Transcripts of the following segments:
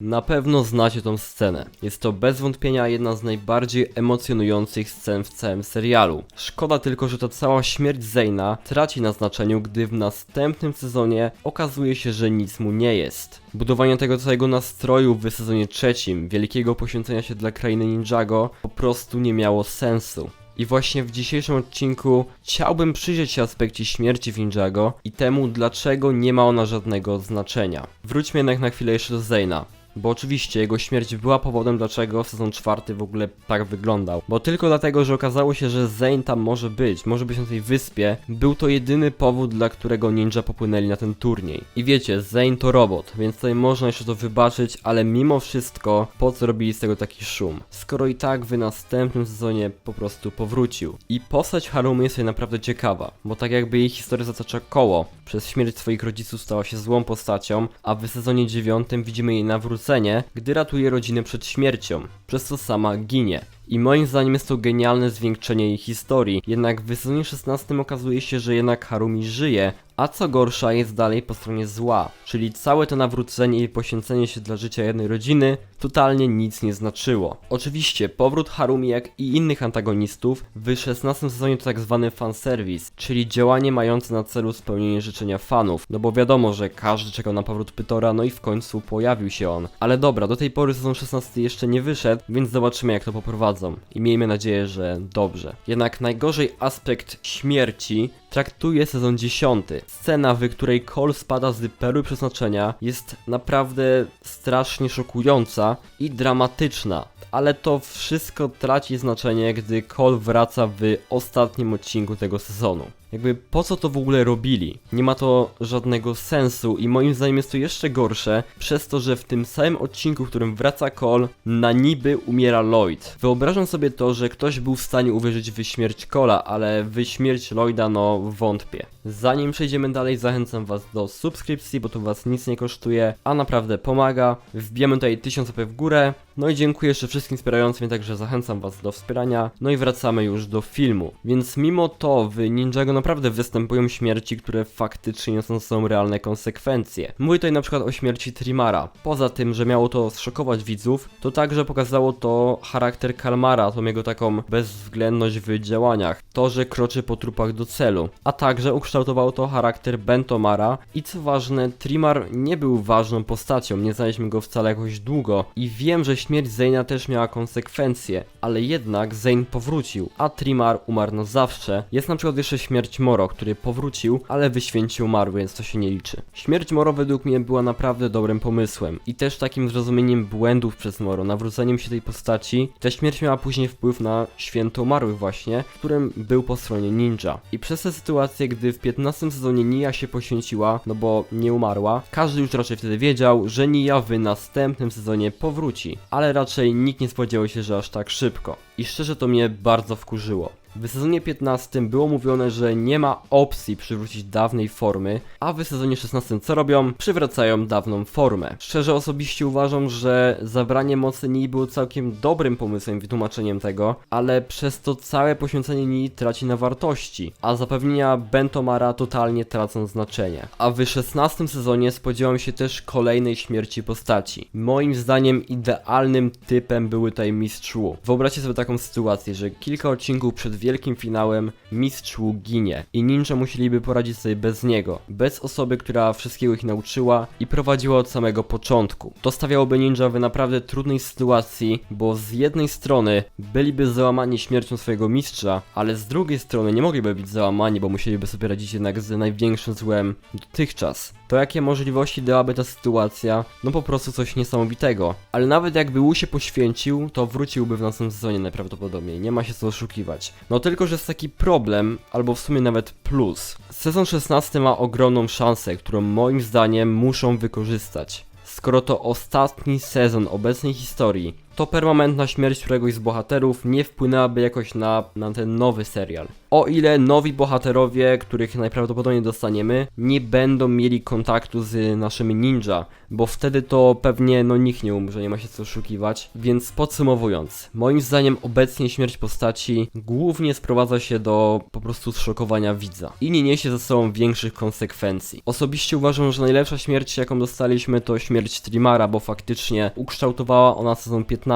Na pewno znacie tą scenę. Jest to bez wątpienia jedna z najbardziej emocjonujących scen w całym serialu. Szkoda tylko, że ta cała śmierć Zayna traci na znaczeniu, gdy w następnym sezonie okazuje się, że nic mu nie jest. Budowanie tego całego nastroju w sezonie trzecim, wielkiego poświęcenia się dla krainy Ninjago, po prostu nie miało sensu. I właśnie w dzisiejszym odcinku chciałbym przyjrzeć się aspekcie śmierci Ninjago i temu, dlaczego nie ma ona żadnego znaczenia. Wróćmy jednak na chwilę jeszcze do Zayna. Bo oczywiście jego śmierć była powodem, dlaczego sezon czwarty w ogóle tak wyglądał. Bo tylko dlatego, że okazało się, że Zane tam może być, może być na tej wyspie, był to jedyny powód, dla którego ninja popłynęli na ten turniej. I wiecie, Zane to robot, więc tutaj można jeszcze to wybaczyć, ale mimo wszystko, po co robili z tego taki szum? Skoro i tak w następnym sezonie po prostu powrócił. I postać Harumi jest tutaj naprawdę ciekawa, bo tak jakby jej historia zatacza koło. Przez śmierć swoich rodziców stała się złą postacią, a w sezonie dziewiątym widzimy jej nawrócenie, gdy ratuje rodzinę przed śmiercią, przez co sama ginie. I moim zdaniem jest to genialne zwieńczenie jej historii, jednak w sezonie 16 okazuje się, że jednak Harumi żyje, a co gorsza jest dalej po stronie zła, czyli całe to nawrócenie i poświęcenie się dla życia jednej rodziny totalnie nic nie znaczyło. Oczywiście powrót Harumi jak i innych antagonistów w 16 sezonie to tak zwany fanserwis, czyli działanie mające na celu spełnienie życzenia fanów, no bo wiadomo, że każdy czekał na powrót Pytora, no i w końcu pojawił się on. Ale dobra, do tej pory sezon 16 jeszcze nie wyszedł, więc zobaczymy jak to poprowadzą i miejmy nadzieję, że dobrze. Jednak najgorzej aspekt śmierci traktuje sezon 10. Scena, w której Cole spada z perły przeznaczenia jest naprawdę strasznie szokująca i dramatyczna. Ale to wszystko traci znaczenie, gdy Cole wraca w ostatnim odcinku tego sezonu. Jakby po co to w ogóle robili? Nie ma to żadnego sensu i moim zdaniem jest to jeszcze gorsze przez to, że w tym samym odcinku, w którym wraca Cole, na niby umiera Lloyd. Wyobrażam sobie to, że ktoś był w stanie uwierzyć w śmierć Cola, ale w śmierć Lloyda no wątpię. Zanim przejdziemy dalej, zachęcam was do subskrypcji, bo to was nic nie kosztuje, a naprawdę pomaga. Wbijamy tutaj 1000 łapek w górę. No i dziękuję jeszcze wszystkim wspierającym, także zachęcam was do wspierania. No i wracamy już do filmu. Więc mimo to w Ninjago naprawdę występują śmierci, które faktycznie niosą ze sobą realne konsekwencje. Mówię tutaj na przykład o śmierci Trimara. Poza tym, że miało to zszokować widzów, to także pokazało to charakter Kalmara, tą jego taką bezwzględność w działaniach. To, że kroczy po trupach do celu. A także ukształtowało to charakter Bentomara i co ważne, Trimar nie był ważną postacią, nie znaliśmy go wcale jakoś długo i wiem, że śmierć Zayna też miała konsekwencje, ale jednak Zane powrócił, a Trimar umarł na zawsze. Jest na przykład jeszcze śmierć Moro, który powrócił, ale wyświęcił umarł, więc to się nie liczy. Śmierć Moro według mnie była naprawdę dobrym pomysłem i też takim zrozumieniem błędów przez Moro, nawróceniem się tej postaci. Ta śmierć miała później wpływ na święto umarłych właśnie, w którym był po stronie ninja. I przez tę sytuację, gdy w 15 sezonie Nia się poświęciła, no bo nie umarła, każdy już raczej wtedy wiedział, że Nia w następnym sezonie powróci, ale raczej nikt nie spodziewał się, że aż tak szybko. I szczerze to mnie bardzo wkurzyło. W sezonie 15 było mówione, że nie ma opcji przywrócić dawnej formy, a w sezonie 16 co robią? Przywracają dawną formę. Szczerze osobiście uważam, że zabranie mocy Nii było całkiem dobrym pomysłem, wytłumaczeniem tego, ale przez to całe poświęcenie Nii traci na wartości, a zapewnienia Bentomara totalnie tracą znaczenie. A w 16 sezonie spodziewam się też kolejnej śmierci postaci. Moim zdaniem idealnym typem były tutaj Mistrz Wu. Wyobraźcie sobie taką sytuację, że kilka odcinków przed wielkim finałem Mistrz Wu ginie i ninja musieliby poradzić sobie bez niego, bez osoby, która wszystkiego ich nauczyła i prowadziła od samego początku. To stawiałoby ninja w naprawdę trudnej sytuacji, bo z jednej strony byliby załamani śmiercią swojego mistrza, ale z drugiej strony nie mogliby być załamani, bo musieliby sobie radzić jednak z największym złem dotychczas. To jakie możliwości dałaby ta sytuacja? No po prostu coś niesamowitego. Ale nawet jakby Wu się poświęcił, to wróciłby w następnym sezonie najprawdopodobniej, nie ma się co oszukiwać. No tylko, że jest taki problem, albo w sumie nawet plus. Sezon 16 ma ogromną szansę, którą moim zdaniem muszą wykorzystać. Skoro to ostatni sezon obecnej historii, to permanentna śmierć któregoś z bohaterów nie wpłynęłaby jakoś na, na ten nowy serial. O ile nowi bohaterowie, których najprawdopodobniej dostaniemy, nie będą mieli kontaktu z naszymi ninja, bo wtedy to pewnie no nikt nie umrze, nie ma się co oszukiwać. Więc podsumowując, moim zdaniem obecnie śmierć postaci głównie sprowadza się do po prostu zszokowania widza i nie niesie ze sobą większych konsekwencji. Osobiście uważam, że najlepsza śmierć jaką dostaliśmy to śmierć Trimara, bo faktycznie ukształtowała ona sezon 15.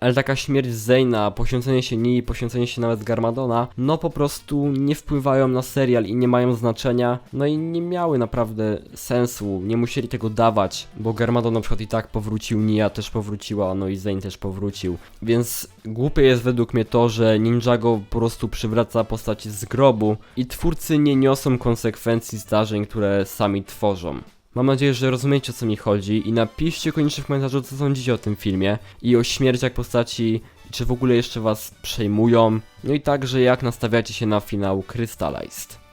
Ale taka śmierć Zayna, poświęcenie się Nii, poświęcenie się nawet Garmadona, no po prostu nie wpływają na serial i nie mają znaczenia, no i nie miały naprawdę sensu, nie musieli tego dawać, bo Garmadon na przykład i tak powrócił, Nia też powróciła, no i Zayn też powrócił, więc głupie jest według mnie to, że Ninjago po prostu przywraca postaci z grobu i twórcy nie niosą konsekwencji zdarzeń, które sami tworzą. Mam nadzieję, że rozumiecie o co mi chodzi i napiszcie koniecznie w komentarzu co sądzicie o tym filmie i o śmierciach postaci, czy w ogóle jeszcze was przejmują, no i także jak nastawiacie się na finał Crystallized.